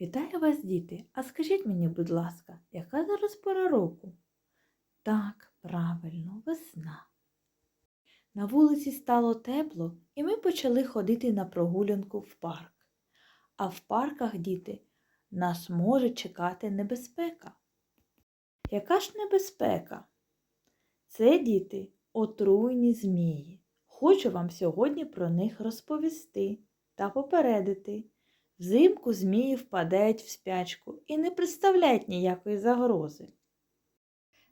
Вітаю вас, діти! А скажіть мені, будь ласка, яка зараз пора року? Так, правильно, весна. На вулиці стало тепло, і ми почали ходити на прогулянку в парк. А в парках, діти, нас може чекати небезпека. Яка ж небезпека? Це, діти, отруйні змії. Хочу вам сьогодні про них розповісти та попередити. Взимку змії впадають в спячку і не представляють ніякої загрози.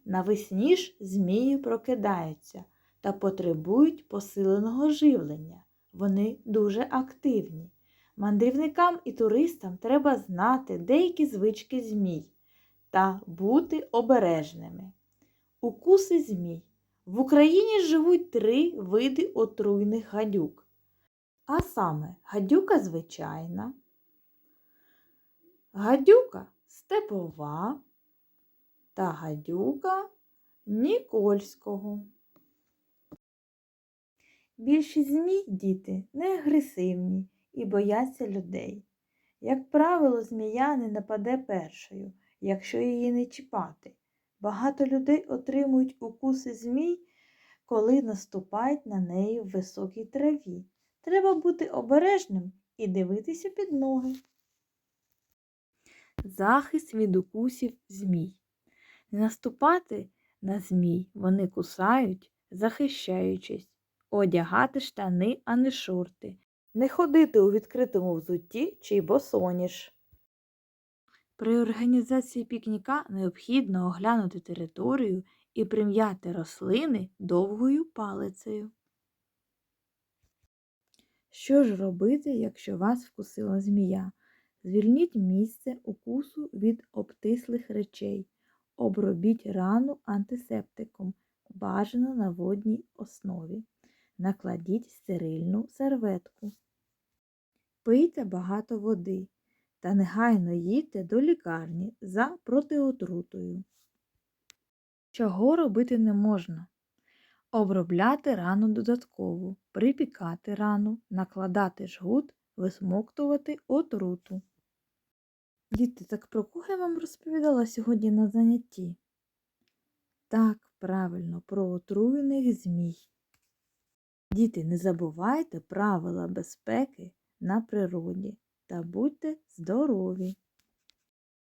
Навесні ж змії прокидаються та потребують посиленого живлення. Вони дуже активні. Мандрівникам і туристам треба знати деякі звички змій та бути обережними. Укуси змій. В Україні живуть три види отруйних гадюк. А саме гадюка звичайна, гадюка степова та гадюка Нікольського. Більшість змій діти не агресивні і бояться людей. Як правило, змія не нападе першою, якщо її не чіпати. Багато людей отримують укуси змій, коли наступають на неї в високій траві. Треба бути обережним і дивитися під ноги. Захист від укусів змій. Не наступати на змій вони кусають, захищаючись, одягати штани, а не шорти, не ходити у відкритому взутті чи босоніж. При організації пікніка необхідно оглянути територію і прим'яти рослини довгою палицею. Що ж робити, якщо вас вкусила змія? Звільніть місце укусу від обтислих речей. Обробіть рану антисептиком, бажано на водній основі. Накладіть стерильну серветку. Пийте багато води та негайно їдьте до лікарні за протиотрутою. Чого робити не можна? Обробляти рану додатково, припікати рану, накладати жгут, висмоктувати отруту. Діти, так про кого я вам розповідала сьогодні на занятті? Так, правильно, про отруєних змій. Діти, не забувайте правила безпеки на природі та будьте здорові!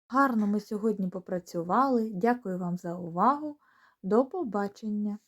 Гарно ми сьогодні попрацювали. Дякую вам за увагу. До побачення!